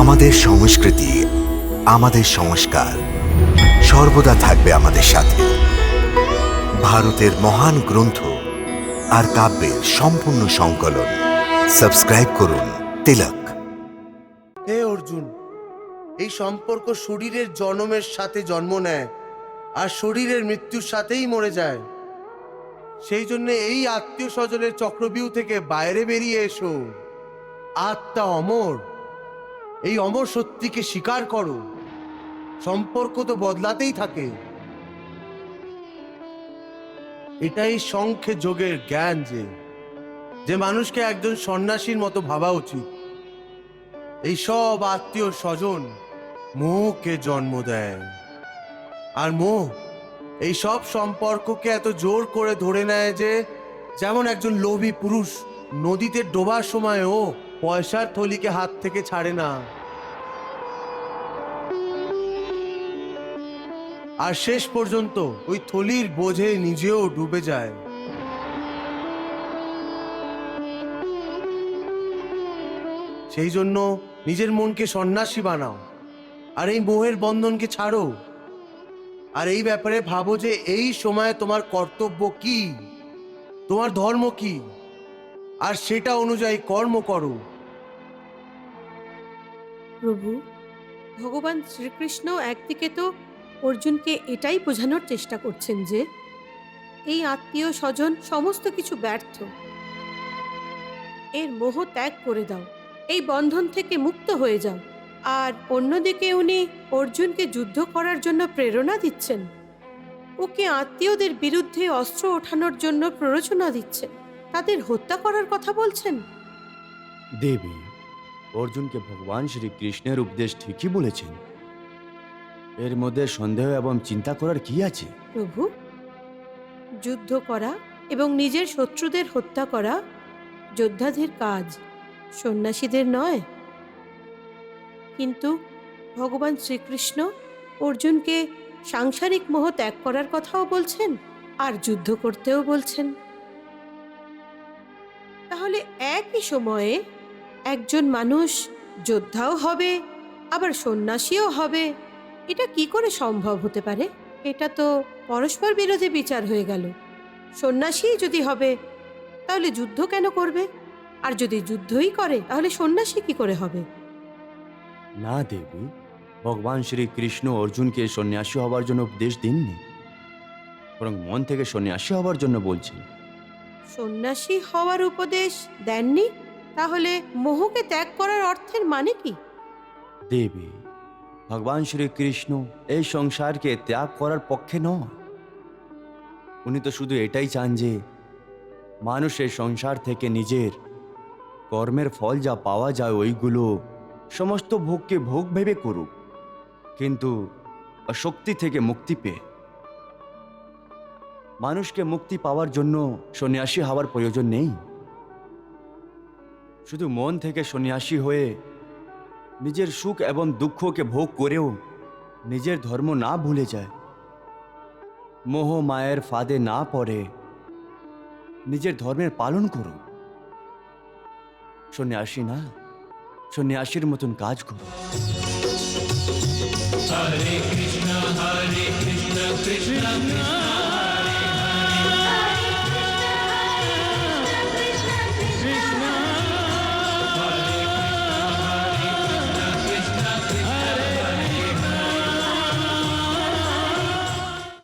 আমাদের সংস্কৃতি, আমাদের সংস্কার সর্বদা থাকবে আমাদের সাথে। ভারতের মহান গ্রন্থ আর কাব্যের সম্পূর্ণ সংকলন। সাবস্ক্রাইব করুন তিলক। হে অর্জুন, এই সম্পর্ক শরীরের জন্মের সাথে জন্ম নেয় আর শরীরের মৃত্যুর সাথেই মরে যায়। সেই জন্য এই আত্মীয় স্বজনের চক্রবিউ থেকে বাইরে বেরিয়ে এসো। আত্মা অমর। এই অমর সত্যিকে স্বীকার করো। সম্পর্ক তো বদলাতেই থাকে। এটাই সংখ্যে যোগের জ্ঞান যে যে মানুষকে একজন সন্ন্যাসীর মতো ভাবা উচিত। এই সব আত্মীয় স্বজন মোহকে জন্ম দেয়। আর মোহ এই সব সম্পর্ককে এত জোর করে ধরে নেয় যে, যেমন একজন লোভী পুরুষ নদীতে ডোবার সময়ও পয়সার থলিকে হাত থেকে ছাড়ে না। আর শেষ পর্যন্ত ওই থলির বোঝে নিজেও ডুবে যায়। সেই জন্য নিজের মনকে সন্ন্যাসী বানাও, আর এই মোহের বন্ধনকে ছাড়ো। আর এই ব্যাপারে ভাবো যে এই সময় তোমার কর্তব্য কি? তোমার ধর্ম কি? আর সেটা অনুযায়ী কর্ম করো। প্রভু, ভগবান শ্রীকৃষ্ণ একদিকে তো অর্জুনকে এটাই বোঝানোর চেষ্টা করছেন যে এই আত্মীয় স্বজন সমস্ত কিছু ব্যর্থ। এর মোহ ত্যাগ করে দাও, এই বন্ধন থেকে মুক্ত হয়ে যাও। আর অন্যদিকে উনি অর্জুনকে যুদ্ধ করার জন্য প্রেরণা দিচ্ছেন। ওকে আত্মীয়দের বিরুদ্ধে অস্ত্র ওঠানোর জন্য প্ররোচনা দিচ্ছেন। তাদের হত্যা করার কথা বলছেন? দেবী, অর্জুনকে ভগবান শ্রীকৃষ্ণের উপদেশ ঠিকই বলেছেন। এর মধ্যে সন্দেহ এবং চিন্তা করার কি আছে? প্রভু, যুদ্ধ করা এবং নিজের শত্রুদের হত্যা করা যোদ্ধাদের কাজ সন্ন্যাসীদের নয়। কিন্তু ভগবান শ্রীকৃষ্ণ অর্জুনকে সাংসারিক মোহ ত্যাগ করার কথাও বলছেন আর যুদ্ধ করতেও বলছেন। তাহলে একই সময়ে একজন মানুষ যোদ্ধাও হবে, আবার সন্ন্যাসীও হবে। এটা কি করে সম্ভব হতে পারে? এটা তো পরস্পর বিরোধী বিচার হয়ে গেল। সন্ন্যাসী যদি হবে তাহলে যুদ্ধ কেন করবে? আর যদি যুদ্ধই করে তাহলে সন্ন্যাসী কি করে হবে? না দেবী। ভগবান শ্রীকৃষ্ণ অর্জুনকে সন্ন্যাসী হবার জন্য উপদেশ দিননি। বরং মন থেকে সন্ন্যাসী হবার জন্য বলছেন। সন্ন্যাসী হওয়ার উপদেশ দেননি? তাহলে মোহকে ত্যাগ করার অর্থের মানে কি? দেবী ভগবান শ্রীকৃষ্ণ এই সংসারকে ত্যাগ করার পক্ষে নয় উনি তো শুধু এটাই চান যে মানুষ এই সংসার থেকে নিজের কর্মের ফল যা পাওয়া যায় ওইগুলো সমস্ত ভোগকে ভোগ ভেবে করুক, কিন্তু শক্তি থেকে মুক্তি পেয়ে। মানুষকে মুক্তি পাওয়ার জন্য সন্ন্যাসী হওয়ার প্রয়োজন নেই। শুধু মন থেকে সন্ন্যাসী হয়ে নিজের সুখ এবং দুঃখকে ভোগ করেও নিজের ধর্ম না ভুলে যায়। মোহ মায়ের ফাঁদে না পড়ে। নিজের ধর্মের পালন করো সন্ন্যাসী না সন্ন্যাসীর মতন কাজ করো Krishna, Krishna Krishna,